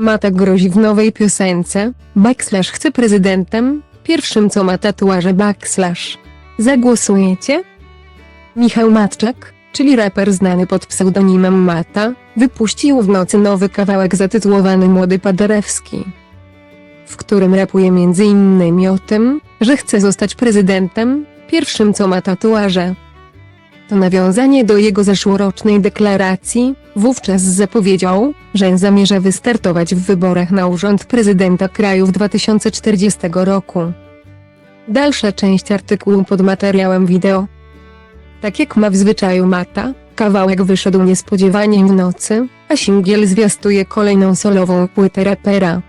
Mata grozi w nowej piosence, backslash chce prezydentem, pierwszym co ma tatuaże backslash. Zagłosujecie? Michał Matczak, czyli raper znany pod pseudonimem Mata, wypuścił w nocy nowy kawałek zatytułowany Młody Paderewski, w którym rapuje m.in. o tym, że chce zostać prezydentem, pierwszym co ma tatuaże. To nawiązanie do jego zeszłorocznej deklaracji, wówczas zapowiedział, że zamierza wystartować w wyborach na urząd prezydenta kraju w 2040 roku. Dalsza część artykułu pod materiałem wideo. Tak jak ma w zwyczaju Mata, kawałek wyszedł niespodziewanie w nocy, a singiel zwiastuje kolejną solową płytę rapera,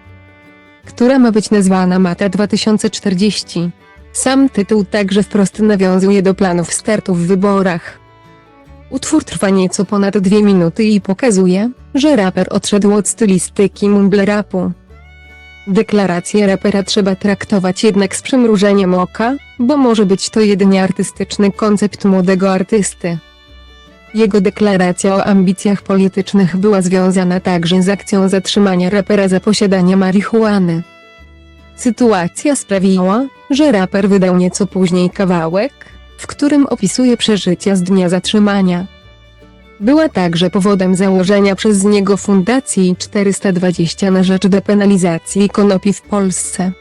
która ma być nazwana Mata 2040. Sam tytuł także wprost nawiązuje do planów startu w wyborach. Utwór trwa nieco ponad dwie minuty i pokazuje, że raper odszedł od stylistyki mumble rapu. Deklarację rapera trzeba traktować jednak z przymrużeniem oka, bo może być to jedynie artystyczny koncept młodego artysty. Jego deklaracja o ambicjach politycznych była związana także z akcją zatrzymania rapera za posiadanie marihuany. Sytuacja sprawiła, że raper wydał nieco później kawałek, w którym opisuje przeżycia z dnia zatrzymania. Była także powodem założenia przez niego Fundacji 420 na rzecz depenalizacji konopi w Polsce.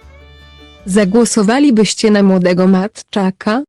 Zagłosowalibyście na młodego Matczaka?